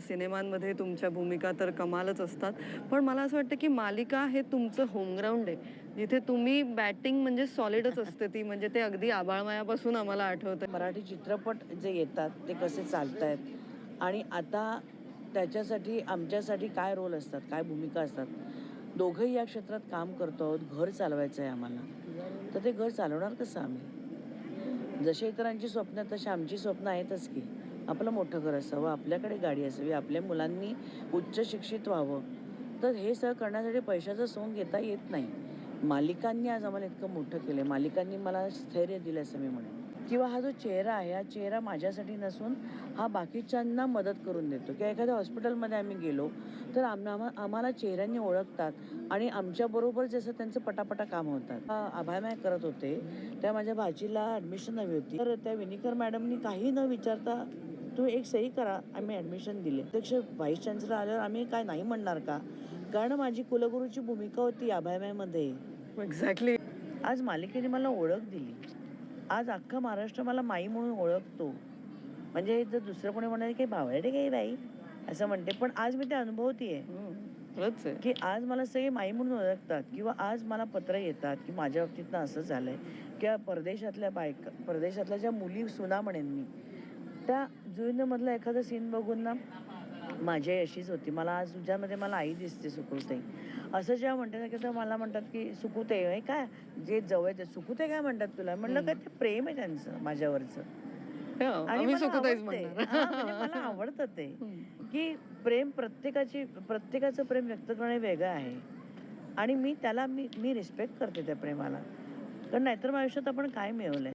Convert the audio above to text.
सिनेमांमध्ये तुमच्या भूमिका तर कमालच असतात. पण मला असं वाटतं की मालिका हे तुमचं होमग्राऊंड आहे. जिथे तुम्ही बॅटिंग म्हणजे सॉलिडच असते ती. म्हणजे ते अगदी आबाळमायापासून आम्हाला आठवतं मराठी चित्रपट जे येतात ते कसे चालत आहेत आणि आता त्याच्यासाठी आमच्यासाठी काय रोल असतात? काय भूमिका असतात? दोघंही या क्षेत्रात काम करतो आहोत. घर चालवायचं आहे आम्हाला. तर ते घर चालवणार कसं आम्ही? जसे इतरांची स्वप्न तशी आमची स्वप्न आहेतच की. आपलं मोठं घर असावं आपल्याकडे गाडी असावी आपल्या मुलांनी उच्च शिक्षित व्हावं. तर हे सगळं करण्यासाठी पैशाचं सोंग घेता येत नाही. मालिकांनी आज आम्हाला इतकं मोठं केलं मालिकांनी मला स्थैर्य दिलं असं मी म्हणेन. किंवा हा जो चेहरा आहे हा चेहरा माझ्यासाठी नसून हा बाकीच्यांना मदत करून देतो. किंवा एखाद्या हॉस्पिटलमध्ये आम्ही गेलो तर आम्हा आम्हाला चेहऱ्यांनी ओळखतात आणि आमच्याबरोबर जसं त्यांचं पटापटा काम होतात. आभामय करत होते. त्या माझ्या भाचीला ॲडमिशन हवी होती. तर त्या विनिकर मॅडमनी काही न विचारता तुम्ही एक सही करा आम्ही ॲडमिशन दिले. अध्यक्ष व्हाईस चान्सलर आल्यावर आम्ही काय नाही म्हणणार का? कारण माझी कुलगुरूची भूमिका होती अभायमयमध्ये एक्झॅक्टली आज मालिकेने मला ओळख दिली. आज अख्खा महाराष्ट्र मला माई म्हणून ओळखतो. म्हणजे जर दुसरं कोणी म्हणाले की बावळटे काही बाई असं म्हणते. पण आज मी ते अनुभवतीये. की आज मला सगळे माई म्हणून ओळखतात किंवा आज मला पत्र येतात की माझ्या बाबतीतनं असं झालंय. किंवा परदेशातल्या बायका परदेशातल्या ज्या मुली सुना म्हणेन मी त्या जुईनमधला एखादा सीन बघून ना माझी आई अशीच होती. मला आज तुझ्यामध्ये मला आई दिसते सुकुते. असं जेव्हा म्हणते ना की तेव्हा मला म्हणतात की सुकुते हे काय? जे जवळ ते सुकुते काय म्हणतात तुला? म्हणलं काय ते प्रेम आहे त्यांचं माझ्यावरचं. हो, आणि मला आवडते. हा, म्हणजे मला आवडतं ते. की प्रेम प्रत्येकाची प्रत्येकाचं प्रेम व्यक्त करणे वेगळं आहे. आणि मी त्याला मी मी रिस्पेक्ट करते त्या प्रेमाला. कारण नाहीतर मग आयुष्यात आपण काय मिळवलंय?